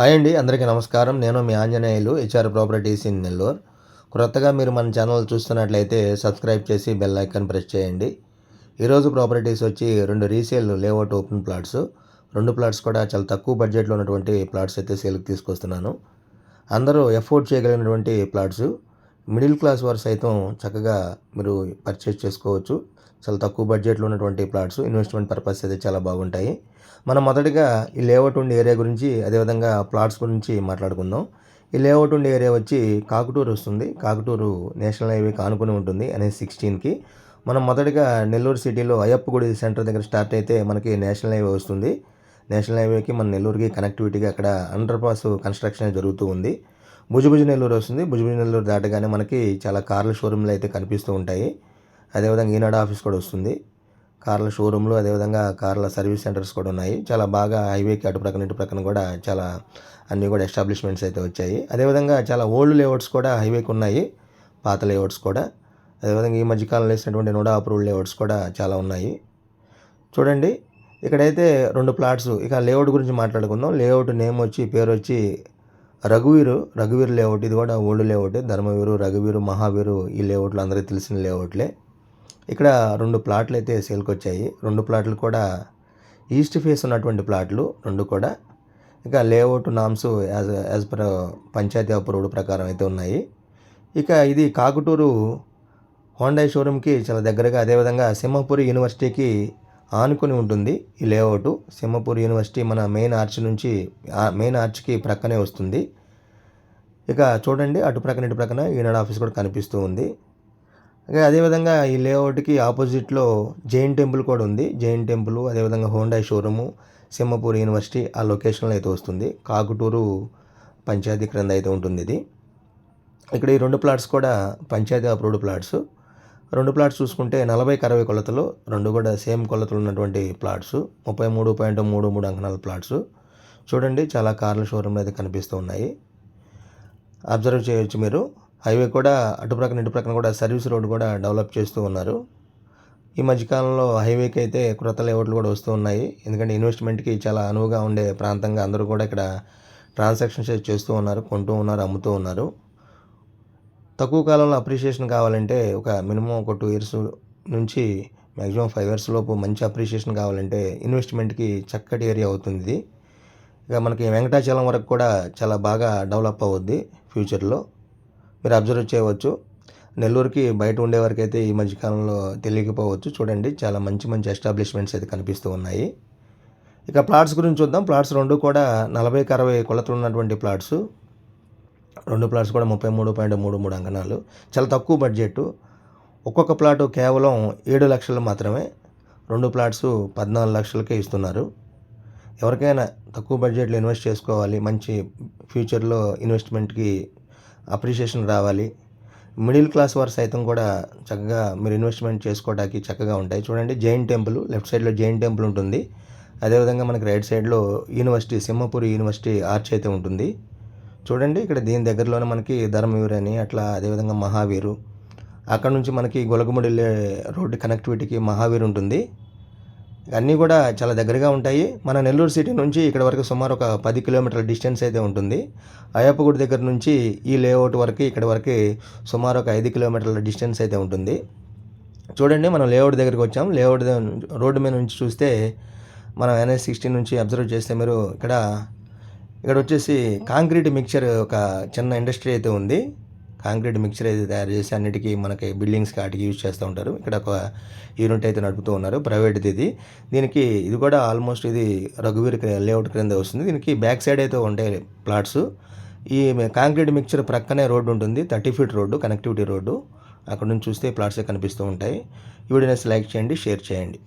Hi అండి అందరికీ నమస్కారం. నేను మీ Anjaneyulu HR properties in Nellore క్రొత్తగా మీరు మన ఛానల్ చూస్తున్నట్లయితే సబ్స్క్రైబ్ చేసి బెల్ ఐకాన్ ప్రెస్ చేయండి. ఈరోజు ప్రాపర్టీస్ వచ్చి రెండు రీసేల్ లేఅవుట్ ఓపెన్ ప్లాట్స్. రెండు ప్లాట్స్ కూడా చాలా తక్కువ బడ్జెట్లో ఉన్నటువంటి ప్లాట్స్ అయితే సేల్కి తీసుకొస్తున్నాను. అందరూ ఎఫోర్డ్ చేయగలిగినటువంటి ప్లాట్స్. మిడిల్ క్లాస్ వారు సైతం చక్కగా మీరు పర్చేస్ చేసుకోవచ్చు. చాలా తక్కువ బడ్జెట్లో ఉన్నటువంటి ప్లాట్స్ ఇన్వెస్ట్మెంట్ పర్పస్ అయితే చాలా బాగుంటాయి. మనం మొదటిగా ఈ లేఅవుట్ ఉండే ఏరియా గురించి అదేవిధంగా ప్లాట్స్ గురించి మాట్లాడుకుందాం. ఈ లేఅవుట్ ఉండే ఏరియా వచ్చి కాకుటూరు వస్తుంది. కాకుటూరు నేషనల్ హైవేకి ఆనుకుని ఉంటుంది అనేది సిక్స్టీన్కి. మనం మొదటిగా నెల్లూరు సిటీలో అయ్యప్పగుడి సెంటర్ దగ్గర స్టార్ట్ అయితే మనకి నేషనల్ హైవే వస్తుంది. నేషనల్ హైవేకి మన నెల్లూరుకి కనెక్టివిటీగా అక్కడ అండర్ పాస్ కన్స్ట్రక్షన్ జరుగుతూ ఉంది. భుజభుజ నెల్లూరు వస్తుంది. భుజభుజ నెల్లూరు దాటగానే మనకి చాలా కార్ల షోరూమ్లు అయితే కనిపిస్తూ ఉంటాయి. అదేవిధంగా ఈనాడు ఆఫీస్ కూడా వస్తుంది. కార్ల షోరూమ్లు అదేవిధంగా కార్ల సర్వీస్ సెంటర్స్ కూడా ఉన్నాయి. చాలా బాగా హైవేకి అటు ప్రక్కన ఇటు ప్రక్కన కూడా చాలా అన్నీ కూడా ఎస్టాబ్లిష్మెంట్స్ అయితే వచ్చాయి. అదేవిధంగా చాలా ఓల్డ్ లేఅవుట్స్ కూడా హైవేకి ఉన్నాయి. పాత లేఅవుట్స్ కూడా. అదేవిధంగా ఈ మధ్యకాలంలో వేసినటువంటి నోడా అప్రూవ్డ్ లేఅవుట్స్ కూడా చాలా ఉన్నాయి. చూడండి ఇక్కడైతే రెండు ప్లాట్స్. ఇక లేఅవుట్ గురించి మాట్లాడుకుందాం. లేఅవుట్ నేమ్ వచ్చి పేరు వచ్చి రఘువీరు రఘువీరు లేఅవుట్. ఇది కూడా ఓల్డ్ లేఅవుట్. ధర్మవీరు రఘువీరు మహావీరు ఈ లేఅవుట్లు అందరికీ తెలిసిన లేఅవుట్లే. ఇక్కడ రెండు ప్లాట్లు అయితే సేల్కి వచ్చాయి రెండు ప్లాట్లు కూడా ఈస్ట్ ఫేస్ ఉన్నటువంటి ప్లాట్లు రెండు కూడా. ఇక layout norms as as per panchayat approved ప్రకారం అయితే ఉన్నాయి. ఇక ఇది కాకుటూరు హోండా షోరూమ్కి చాలా దగ్గరగా అదేవిధంగా సింహపూరి యూనివర్సిటీకి ఆనుకొని ఉంటుంది ఈ లేఅవుట్. సింహపూరి యూనివర్సిటీ మన మెయిన్ ఆర్చ్ నుంచి మెయిన్ ఆర్చ్కి ప్రక్కనే వస్తుంది. ఇక చూడండి అటు ప్రక్కన ఇటు ప్రక్కన ఈనాడు ఆఫీస్ కూడా కనిపిస్తూ ఉంది. అదే అదేవిధంగా ఈ లేఅవుట్కి ఆపోజిట్లో జైన్ టెంపుల్ కూడా ఉంది. జైన్ టెంపుల్ అదేవిధంగా హోండా షోరూము సింహపూర్ యూనివర్సిటీ ఆ లొకేషన్లో అయితే వస్తుంది. కాకుటూరు పంచాయతీ క్రింద అయితే ఉంటుంది ఇది. ఇక్కడ ఈ రెండు ప్లాట్స్ కూడా పంచాయతీ అప్రూవ్డ్ ప్లాట్స్. రెండు ప్లాట్స్ చూసుకుంటే నలభైకి అరవై కొలతలు రెండు కూడా సేమ్ కొలతలు ఉన్నటువంటి ప్లాట్స్ ముప్పై మూడు పాయింట్ మూడు మూడు అంకణాల ప్లాట్స్. చూడండి చాలా కార్ల షోరూమ్లు అయితే కనిపిస్తూ ఉన్నాయి. అబ్జర్వ్ చేయొచ్చు మీరు. హైవే కూడా అటు ప్రక్కన ఇటు ప్రక్కన కూడా సర్వీస్ రోడ్ కూడా డెవలప్ చేస్తూ ఉన్నారు. ఈ మధ్యకాలంలో హైవేకి అయితే క్రొత్త లేఅవుట్లు కూడా వస్తూ ఉన్నాయి. ఎందుకంటే ఇన్వెస్ట్మెంట్కి చాలా అనువుగా ఉండే ప్రాంతంగా అందరూ కూడా ఇక్కడ ట్రాన్సాక్షన్స్ చేస్తూ ఉన్నారు కొంటూ ఉన్నారు అమ్ముతూ ఉన్నారు. తక్కువ కాలంలో అప్రిషియేషన్ కావాలంటే ఒక మినిమం ఒక టూ ఇయర్స్ నుంచి మ్యాక్సిమం ఫైవ్ ఇయర్స్ లోపు మంచి అప్రిషియేషన్ కావాలంటే ఇన్వెస్ట్మెంట్కి చక్కటి ఏరియా అవుతుంది ఇది. ఇక మనకి వెంకటాచలం వరకు కూడా చాలా బాగా డెవలప్ అవుద్ది ఫ్యూచర్లో. మీరు అబ్జర్వ్ చేయవచ్చు. నెల్లూరుకి బయట ఉండే వరకైతే ఈ మధ్యకాలంలో తెలియకపోవచ్చు. చూడండి చాలా మంచి మంచి ఎస్టాబ్లిష్మెంట్స్ అయితే కనిపిస్తూ ఉన్నాయి. ఇక ప్లాట్స్ గురించి చూద్దాం. ప్లాట్స్ రెండు కూడా నలభైకి అరవై కొలతలు ఉన్నటువంటి ప్లాట్స్ రెండు ప్లాట్స్ కూడా ముప్పై మూడు పాయింట్ మూడు మూడు అంకణాలు. చాలా తక్కువ బడ్జెట్ ఒక్కొక్క ప్లాటు కేవలం ఏడు లక్షలు మాత్రమే. రెండు ప్లాట్స్ పద్నాలుగు లక్షలకే ఇస్తున్నారు. ఎవరికైనా తక్కువ బడ్జెట్లో ఇన్వెస్ట్ చేసుకోవాలి. మంచి ఫ్యూచర్లో ఇన్వెస్ట్మెంట్కి అప్రిషియేషన్ రావాలి. మిడిల్ క్లాస్ వారు సైతం కూడా చక్కగా మీరు ఇన్వెస్ట్మెంట్ చేసుకోవడానికి చక్కగా ఉంటాయి. చూడండి జైన్ టెంపుల్ లెఫ్ట్ సైడ్లో జైన్ టెంపుల్ ఉంటుంది. అదేవిధంగా మనకి రైట్ సైడ్లో యూనివర్సిటీ సింహపూరి యూనివర్సిటీ ఆర్చ్ అయితే ఉంటుంది. చూడండి ఇక్కడ దీని దగ్గరలోనే మనకి ధర్మవీర్ అని అట్లా అదేవిధంగా మహావీరు. అక్కడ నుంచి మనకి గొలగముడి రోడ్డు కనెక్టివిటీకి మహావీరు ఉంటుంది. అన్నీ కూడా చాలా దగ్గరగా ఉంటాయి. మన నెల్లూరు సిటీ నుంచి ఇక్కడ వరకు సుమారు ఒక పది కిలోమీటర్ల డిస్టెన్స్ అయితే ఉంటుంది. అయ్యప్పగుడి దగ్గర నుంచి ఈ లేఅవుట్ వరకు ఇక్కడ వరకు సుమారు ఒక ఐదు కిలోమీటర్ల డిస్టెన్స్ అయితే ఉంటుంది. చూడండి మనం లేఅవుట్ దగ్గరికి వచ్చాం. లేఅవుట్ రోడ్డు మీద నుంచి చూస్తే మనం ఎన్ఎస్ సిక్స్టీన్ నుంచి అబ్జర్వ్ చేస్తే మీరు ఇక్కడ ఇక్కడ వచ్చేసి కాంక్రీట్ మిక్చర్ ఒక చిన్న ఇండస్ట్రీ అయితే ఉంది. కాంక్రీట్ మిక్చర్ అయితే తయారు చేసి అన్నిటికీ మనకి బిల్డింగ్స్ వాటికి యూజ్ చేస్తూ ఉంటారు. ఇక్కడ ఒక యూనిట్ అయితే నడుపుతూ ఉన్నారు. ప్రైవేట్ది ఇది. దీనికి ఇది కూడా ఆల్మోస్ట్ ఇది రఘువీర్ లేఅవుట్ క్రింద వస్తుంది. దీనికి బ్యాక్ సైడ్ అయితే ఉంటాయి ప్లాట్స్. ఈ కాంక్రీట్ మిక్చర్ ప్రక్కనే రోడ్డు ఉంటుంది. Thirty feet road connectivity road. అక్కడ నుంచి చూస్తే ప్లాట్సే కనిపిస్తూ ఉంటాయి. ఈ వీడియోస్ లైక్ చేయండి షేర్ చేయండి.